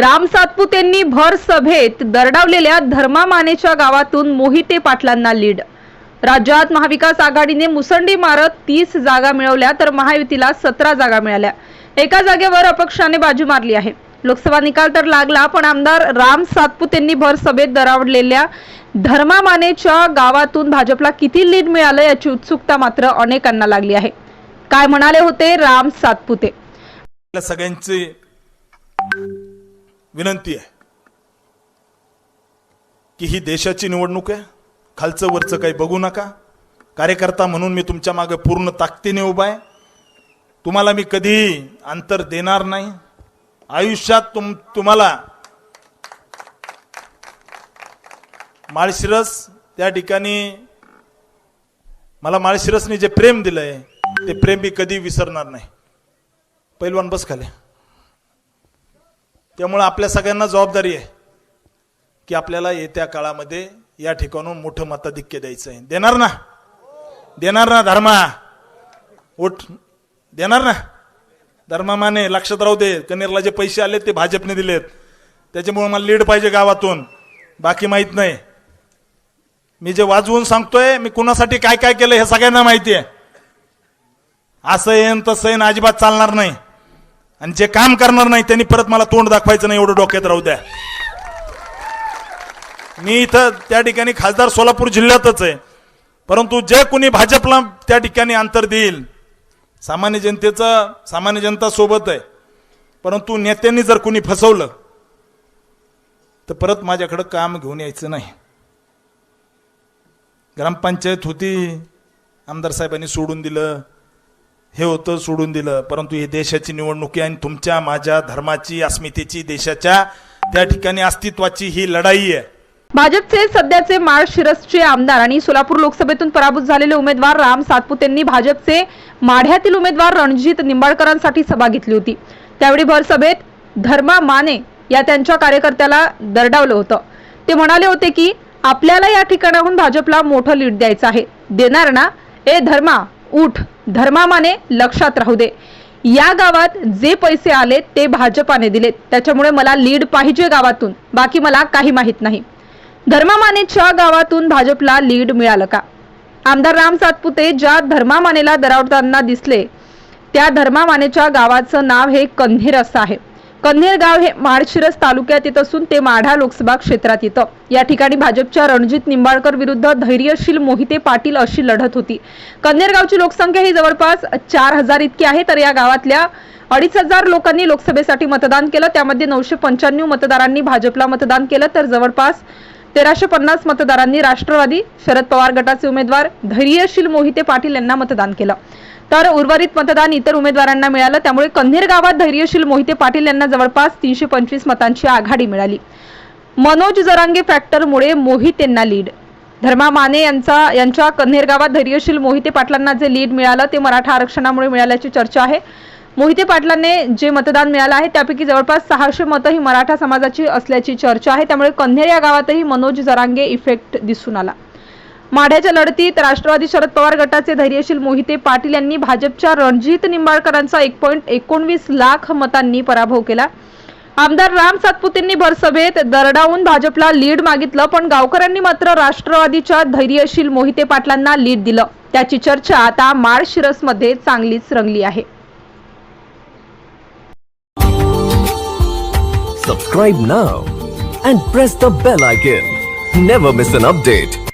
राम सातपुतेंनी भर सभेत दरडावलेल्या धर्मा मानेच्या गावातून मोहिते पाटलांना लीड. राज्यात महाविकास आघाडीने मुसंडी मारत तीस जागा मिळवल्या तर महायुतीला सतरा जागा मिळाल्या. एका जागेवर अपक्षाने बाजू मारली आहे. लोकसभा निकाल तर लागला पण आमदार राम सातपुतेंनी भर सभेत दरावडलेल्या धर्मा मानेच्या गावातून भाजपला किती लीड मिळालं याची उत्सुकता मात्र अनेकांना लागली आहे. काय म्हणाले होते राम सातपुते? सगळ्यांचे विनंती आहे की ही देशाची निवडणूक आहे. खालचं वरचं काही बघू नका. कार्यकर्ता म्हणून मी तुमच्या मागे पूर्ण ताकदीने उभा आहे. तुम्हाला मी कधीही अंतर देणार नाही. आयुष्यात तुम तुम्हाला माळशिरस त्या ठिकाणी मला माळशिरसने जे प्रेम दिलंय ते प्रेम मी कधी विसरणार नाही. पैलवान बस खाले. त्यामुळं आपल्या सगळ्यांना जबाबदारी आहे की आपल्याला येत्या काळामध्ये या ठिकाणून मोठं मताधिक्य द्यायचं आहे देणार ना? देणार ना धर्मा? उठ देणार ना? धर्मा माने लक्षात राहू दे. कनेरला जे पैसे आले ते भाजपने दिलेत. त्याच्यामुळे मला लीड पाहिजे गावातून. बाकी माहीत नाही. मी जे वाजवून सांगतोय मी कुणासाठी काय काय केलं हे सगळ्यांना माहिती आहे. असं येईन तसं येईन अजिबात चालणार नाही. आणि जे काम करणार नाही त्यांनी परत मला तोंड दाखवायचं नाही एवढं डोक्यात राहू द्या. मी इथं त्या ठिकाणी खासदार सोलापूर जिल्ह्यातच आहे. परंतु जे कोणी भाजपला त्या ठिकाणी अंतर देईल सामान्य जनतेचं सामान्य जनता सोबत आहे. परंतु नेत्यांनी जर कोणी फसवलं तर परत माझ्याकडं काम घेऊन यायचं नाही. ग्रामपंचायत होती आमदार साहेबांनी सोडून दिलं. हे होतं सोडून दिलं. परंतु हे देशाची निवडणूक आहे आणि तुमच्या माझ्या धर्माची अस्मितेची देशाच्या त्या ठिकाणी अस्तित्वाची ही लढाई आहे. भाजपचे सध्याचे माळ शिरसचे आमदार आणि सोलापूर लोकसभेतून पराभूत झालेले उमेदवार राम सातपुतेंनी भाजपचे माढ्यातील उमेदवार रणजित निंबाळकरांसाठी सभा घेतली होती. त्यावेळी भर सभेत धर्मा माने या त्यांच्या कार्यकर्त्याला दरडावलं होतं. ते म्हणाले होते की आपल्याला या ठिकाणाहून भाजपला मोठं लीड द्यायचं आहे. देणार ना? ए धर्मा उठ. धर्मामाने लक्षात राहू दे. या गावात जे पैसे आले ते भाजपाने दिलेत. त्याच्यामुळे मला लीड पाहिजे गावातून. बाकी मला काही माहीत नाही. धर्मामानेच्या गावातून भाजपला लीड मिळालं का? आमदार राम सातपुते ज्या धर्मामानेला दरावताना दिसले त्या धर्मामानेच्या गावाचं नाव हे कन्हेर असं आहे. कन्हेर गाव हे माळशिरस तालुक्यात येत असून ते माढा लोकसभा क्षेत्रात येतं. या ठिकाणी भाजपच्या रणजित निंबाळकर विरुद्ध धैर्यशील मोहिते पाटील अशी लढत होती. कन्हेर गावची लोकसंख्या ही जवळपास चार हजार इतकी आहे तर या गावातल्या अडीच हजार लोकांनी लोकसभेसाठी मतदान केलं. त्यामध्ये नऊशे पंच्याण्णव मतदारांनी भाजपला मतदान केलं तर जवळपास तेराशे पन्नास मतदारांनी राष्ट्रवादी शरद पवार गटाचे उमेदवार धैर्यशील मोहिते पाटील यांना मतदान केलं. तर उर्वरित मतदान इतर उमेदवारांना मिळालं त्यामुळे कन्हेर गावात धैर्यशील मोहिते पाटील यांना जवळपास तीनशे पंचवीस मतांची आघाडी मिळाली. मनोज जरांगे फॅक्टरमुळे मोहितेंना लीड धर्मा माने यांचा यांच्या कन्हेर गावात धैर्यशील मोहिते पाटलांना जे लीड मिळालं ते मराठा आरक्षणामुळे मिळाल्याची चर्चा आहे. मोहिते पाटलांनी जे मतदान मिळालं आहे त्यापैकी जवळपास सहाशे मतं ही मराठा समाजाची असल्याची चर्चा आहे. त्यामुळे कन्हेर या गावातही मनोज जरांगे इफेक्ट दिसून आला. माढ्याच्या लढतीत राष्ट्रवादी शरद पवार गटाचे धैर्यशील मोहिते पाटील यांनी भाजपच्या रणजित निंबाळकरांचा एक पॉईंट एकोणवीस लाख मतांनी पराभव केला. आमदार राम सातपुतेंनी भरसभेत दरडावून भाजपला लीड मागितलं पण गावकऱ्यांनी मात्र राष्ट्रवादीच्या धैर्यशील मोहिते पाटलांना लीड दिलं. त्याची चर्चा आता माळशिरसमध्ये चांगलीच रंगली आहे. Subscribe now and press the bell icon never miss an update